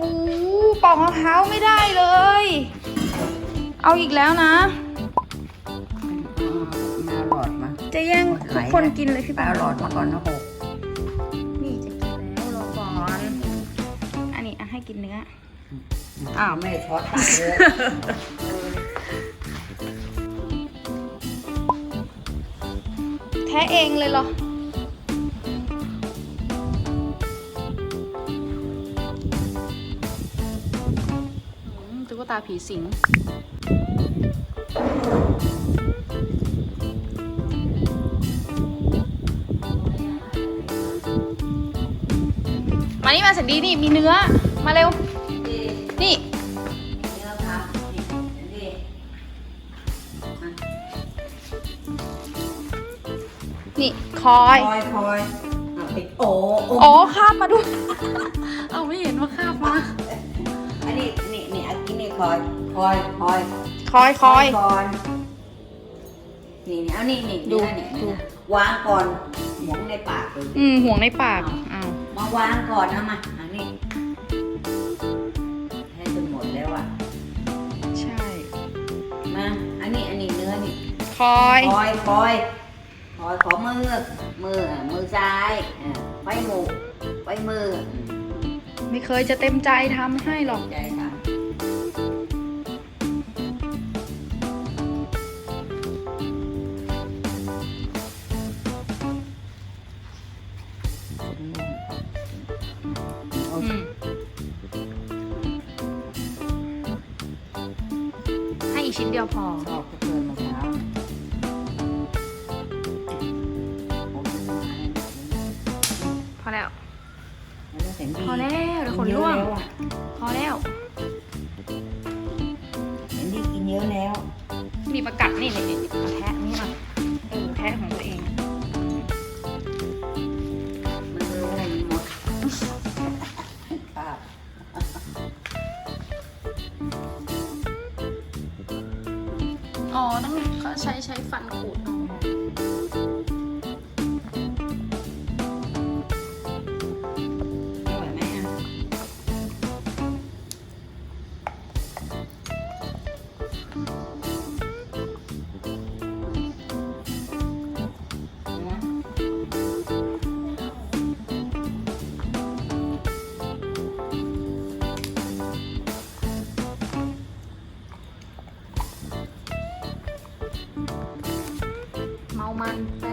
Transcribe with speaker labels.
Speaker 1: โหปอกมะพร้าวไม่ได้เลย เอาอีกแล้วนะ
Speaker 2: มาเอาหลอดมา
Speaker 1: จะแย่งทุกคนกินเลยพี่
Speaker 2: ไป
Speaker 1: ปา
Speaker 2: เอาหลอดมาก่อนนะหก
Speaker 1: นี่จะกินแล้วรอก่อน อันนี้อะให้กินเนื้อ
Speaker 2: อ้าวแม่ช็อตตายเลย
Speaker 1: แท้เองเลยเหรอ กตาผีสิงมานี่มาสันดีนี่มีเนื้อ มาเร็ว นี่นี่คอย
Speaker 2: คอยคอยอะปิดโอ้โอ้
Speaker 1: อ๋อคาบมาด้วย เอาไม่เห็นว่าคาบมา
Speaker 2: คอยคอยคอย
Speaker 1: คอยคอย
Speaker 2: ก่อนนี่นี่เอานี่นี่
Speaker 1: ดู
Speaker 2: เนื้อเนี่ย
Speaker 1: ดู
Speaker 2: วางก่อนหมองในปากเลย
Speaker 1: อืมห่วงในปากอ้าว
Speaker 2: มาวางก่อนเอามาอันนี้ให้จนหมดแล้วอะ
Speaker 1: ใช่
Speaker 2: มาอันนี้อันนี้เนื้อนี่
Speaker 1: คอย
Speaker 2: คอยคอยคอยขอมือมืออะมือซ้ายอะไว้หมูไว้มือ
Speaker 1: ไม่เคยจะเต็มใจทำให้หรอก
Speaker 2: ใจค่ะ อี
Speaker 1: กชิ้นเดียวพอ
Speaker 2: ชอบก็เกินมะพร้าวโอ้ย
Speaker 1: พอแล้ว
Speaker 2: มันจะเสียงดี
Speaker 1: พอแล้วเดี๋ยวขนร่วง
Speaker 2: กิเยอะแล้อะ
Speaker 1: พอแล้ว
Speaker 2: เห็นดีกินเยอะแล้ว
Speaker 1: มีประกัดนี่นี่นี่มาแทะนี่ อ๋อ ต้องเขาใช้ใช้ฟันขูด Come on.